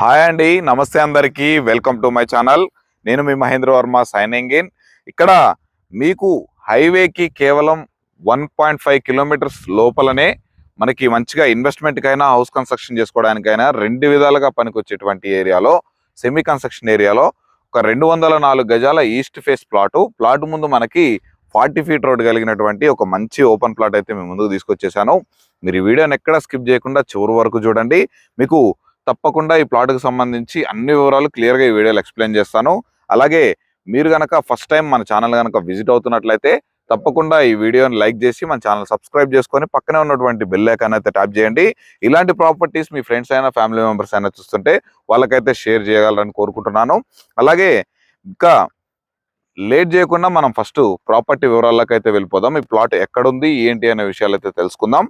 Hi అండి నమస్తే అందరికీ. Welcome to my channel. నేను మీ మహేంద్ర వర్మ సైనింగ్ ఇన్. ఇక్కడ మీకు హైవేకి కేవలం వన్ పాయింట్ ఫైవ్ కిలోమీటర్స్ లోపలనే మనకి మంచిగా ఇన్వెస్ట్మెంట్కైనా హౌస్ కన్స్ట్రక్షన్ చేసుకోవడానికైనా రెండు విధాలుగా పనికొచ్చేటువంటి ఏరియాలో సెమీ కన్స్ట్రక్షన్ ఏరియాలో ఒక రెండు వందల నాలుగు గజాల ఈస్ట్ ఫేస్ ప్లాటు ప్లాట్ ముందు మనకి ఫార్టీ ఫీట్ రోడ్ కలిగినటువంటి ఒక మంచి ఓపెన్ ప్లాట్ అయితే మేము ముందుకు తీసుకొచ్చేసాను. మీరు ఈ వీడియోని ఎక్కడ స్కిప్ చేయకుండా చివరి వరకు చూడండి. మీకు తప్పకుండా ఈ ప్లాట్కి సంబంధించి అన్ని వివరాలు క్లియర్గా ఈ వీడియోలో ఎక్స్ప్లెయిన్ చేస్తాను. అలాగే మీరు కనుక ఫస్ట్ టైం మన ఛానల్ కనుక విజిట్ అవుతున్నట్లయితే తప్పకుండా ఈ వీడియోని లైక్ చేసి మన ఛానల్ సబ్స్క్రైబ్ చేసుకొని పక్కనే ఉన్నటువంటి బెల్ ఐకాన్ అయితే ట్యాప్ చేయండి. ఇలాంటి ప్రాపర్టీస్ మీ ఫ్రెండ్స్ అయినా ఫ్యామిలీ మెంబర్స్ అయినా చూస్తుంటే వాళ్ళకైతే షేర్ చేయగలరని కోరుకుంటున్నాను. అలాగే ఇంకా లేట్ చేయకుండా మనం ఫస్ట్ ప్రాపర్టీ వివరాలకు అయితే వెళ్ళిపోదాం. ఈ ప్లాట్ ఎక్కడుంది ఏంటి అనే విషయాలు అయితే తెలుసుకుందాం.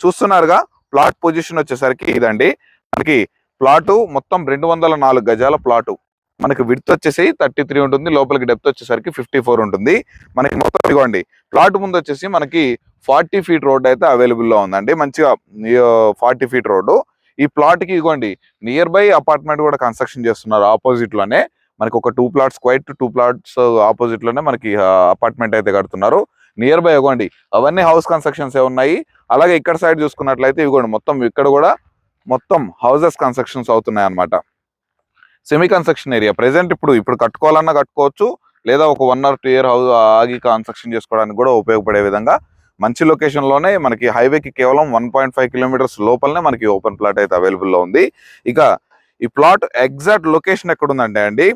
చూస్తున్నారుగా? ప్లాట్ పొజిషన్ వచ్చేసరికి ఇదండి. మనకి ప్లాటు మొత్తం రెండు వందల నాలుగు గజాల ప్లాటు. మనకి విడ్త్ వచ్చేసి థర్టీ త్రీ ఉంటుంది. లోపలికి డెప్త్ వచ్చేసరికి ఫిఫ్టీ ఫోర్ ఉంటుంది. మనకి మొత్తం ఇదిగోండి. ప్లాట్ ముందు వచ్చేసి మనకి ఫార్టీ ఫీట్ రోడ్ అయితే అవైలబుల్లో ఉందండి. మంచిగా ఫార్టీ ఫీట్ రోడ్డు. ఈ ప్లాట్కి ఇదిగోండి. నియర్ బై అపార్ట్మెంట్ కూడా కన్స్ట్రక్షన్ చేస్తున్నారు ఆపోజిట్లోనే మనకి ఒక two plots quite two plots ఆపోజిట్లోనే మనకి అపార్ట్మెంట్ అయితే కడుతున్నారు. నియర్ బై ఇవ్వండి. అవన్నీ హౌస్ కన్స్ట్రక్షన్స్ ఏ ఉన్నాయి. అలాగే ఇక్కడ సైడ్ చూసుకున్నట్లయితే ఇవ్వండి మొత్తం ఇక్కడ కూడా మొత్తం హౌసెస్ కన్స్ట్రక్షన్స్ అవుతున్నాయి అన్నమాట సెమీ కన్స్ట్రక్షన్ ఏరియా ప్రెసెంట్ ఇప్పుడు ఇప్పుడు కట్టుకోవాలన్నా కట్టుకోవచ్చు. లేదా ఒక one or two year house ఆగి కన్స్ట్రక్షన్ చేసుకోవడానికి కూడా ఉపయోగపడే విధంగా మంచి లొకేషన్లోనే మనకి హైవేకి కేవలం వన్ పాయింట్ ఫైవ్ కిలోమీటర్స్ లోపలనే మనకి ఓపెన్ ప్లాట్ అయితే అవైలబుల్లో ఉంది. ఇక ఈ ప్లాట్ ఎగ్జాక్ట్ లొకేషన్ ఎక్కడుందంటే అండి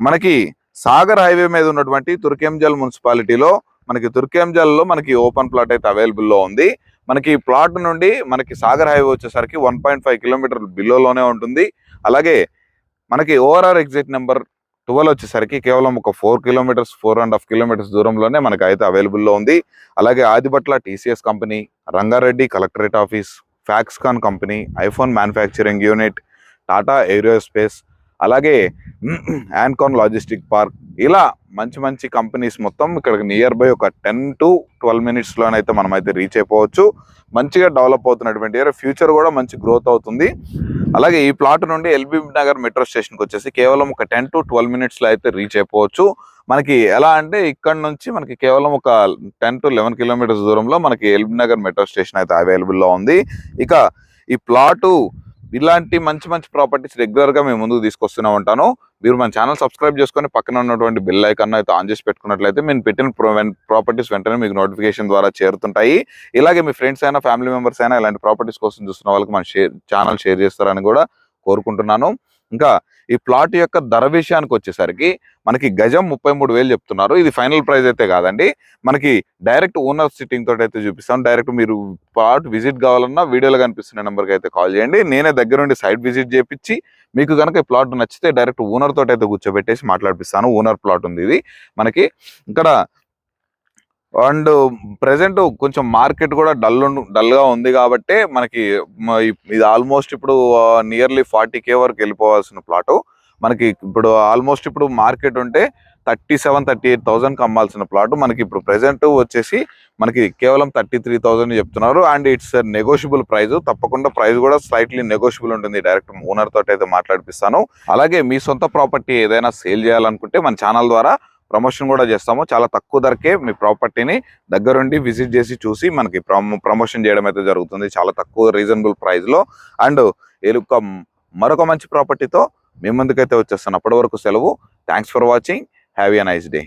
మనకి సాగర్ హైవే మీద ఉన్నటువంటి తుర్కెంజల్ మున్సిపాలిటీలో మనకి తుర్కేంజల్లో మనకి ఓపెన్ ప్లాట్ అయితే అవైలబుల్లో ఉంది. మనకి ప్లాట్ నుండి మనకి సాగర్ హైవే వచ్చేసరికి వన్ పాయింట్ ఫైవ్ కిలోమీటర్ బిలోలోనే ఉంటుంది. అలాగే మనకి ఓవరాల్ ఎగ్జిట్ నెంబర్ ట్వెల్వ్ వచ్చేసరికి కేవలం ఒక four kilometres four and half kilometres దూరంలోనే మనకి అయితే అవైలబుల్లో ఉంది. అలాగే Adibatla TCS company Rangareddy collectorate office Foxconn company iPhone manufacturing unit Tata Aerospace అలాగే యాన్కాన్ లాజిస్టిక్ పార్క్ ఇలా మంచి మంచి కంపెనీస్ మొత్తం ఇక్కడ నియర్ బై ఒక టెన్ టు ట్వెల్వ్ మినిట్స్ లోనైతే మనం అయితే రీచ్ అయిపోవచ్చు. మంచిగా డెవలప్ అవుతున్నటువంటి ఏరియా ఫ్యూచర్ కూడా మంచి గ్రోత్ అవుతుంది. అలాగే ఈ ప్లాట్ నుండి ఎల్బీ నగర్ మెట్రో స్టేషన్కి వచ్చేసి కేవలం ఒక టెన్ టు ట్వెల్వ్ మినిట్స్లో అయితే రీచ్ అయిపోవచ్చు. మనకి ఎలా అంటే ఇక్కడ నుంచి మనకి కేవలం ఒక టెన్ టు లెవెన్ కిలోమీటర్స్ దూరంలో మనకి ఎల్బీ నగర్ మెట్రో స్టేషన్ అయితే అవైలబుల్లో ఉంది. ఇక ఈ ప్లాటు ఇలాంటి మంచి మంచి ప్రాపర్టీస్ రెగ్యులర్గా మేము ముందుకు తీసుకొస్తూనే ఉంటాను. మీరు మన ఛానల్ సబ్స్క్రైబ్ చేసుకొని పక్కన ఉన్నటువంటి బిల్ ఐకన్ అయితే ఆన్ చేసి పెట్టుకున్నట్లయితే మేము పెట్టిన ప్రాపర్టీస్ వెంటనే మీకు నోటిఫికేషన్ ద్వారా చేరుతుంటాయి. ఇలాగే మీ ఫ్రెండ్స్ అయినా ఫ్యామిలీ మెంబర్స్ అయినా ఇలాంటి ప్రాపర్టీస్ కోసం చూస్తున్న వాళ్ళకి మన షేర్ ఛానల్ షేర్ చేస్తారని కూడా కోరుకుంటున్నాను. ఇంకా ఈ ప్లాట్ యొక్క ధర విషయానికి వచ్చేసరికి మనకి గజం ముప్పై మూడు వేలు చెప్తున్నారు. ఇది ఫైనల్ ప్రైస్ అయితే కాదండి. మనకి డైరెక్ట్ ఓనర్ సిట్టింగ్ తోటి అయితే చూపిస్తాం. డైరెక్ట్ మీరు ప్లాట్ విజిట్ కావాలన్నా వీడియోలో కనిపిస్తున్న నెంబర్కి అయితే కాల్ చేయండి. నేనే దగ్గర నుండి సైట్ విజిట్ చేపించి మీకు కనుక ఈ ప్లాట్ నచ్చితే డైరెక్ట్ ఓనర్ తోటి అయితే కూర్చోబెట్టేసి మాట్లాడిపిస్తాను. ఓనర్ ప్లాట్ ఉంది ఇది. మనకి ఇక్కడ అండ్ ప్రెసెంట్ కొంచెం మార్కెట్ కూడా డల్ డల్గా ఉంది కాబట్టి మనకి ఇది ఆల్మోస్ట్ ఇప్పుడు నియర్లీ ఫార్టీ కే వరకు వెళ్ళిపోవాల్సిన ప్లాట్. మనకి ఇప్పుడు ఆల్మోస్ట్ ఇప్పుడు మార్కెట్ ఉంటే thirty seven thirty eight thousand అమ్మాల్సిన plot. మనకి ఇప్పుడు ప్రెసెంట్ వచ్చేసి మనకి కేవలం థర్టీ త్రీ థౌసండ్ చెప్తున్నారు. And it's negotiable price. తప్పకుండా ప్రైస్ కూడా స్లైట్లీ నెగోషియబుల్ ఉంటుంది. డైరెక్ట్ ఓనర్ తోటి అయితే మాట్లాడిపిస్తాను. అలాగే మీ సొంత ప్రాపర్టీ ఏదైనా సేల్ చేయాలనుకుంటే మన ఛానల్ ద్వారా ప్రమోషన్ కూడా చేస్తాము. చాలా తక్కువ ధరకే మీ ప్రాపర్టీని దగ్గరుండి విజిట్ చేసి చూసి మనకి ప్రమోషన్ చేయడం అయితే జరుగుతుంది. చాలా తక్కువ రీజనబుల్ ప్రైస్లో అండ్ ఒక మరొక మంచి ప్రాపర్టీతో మీ ముందుకైతే వచ్చేస్తాను. అప్పటి వరకు సెలవు. Thanks for watching. Have a nice day.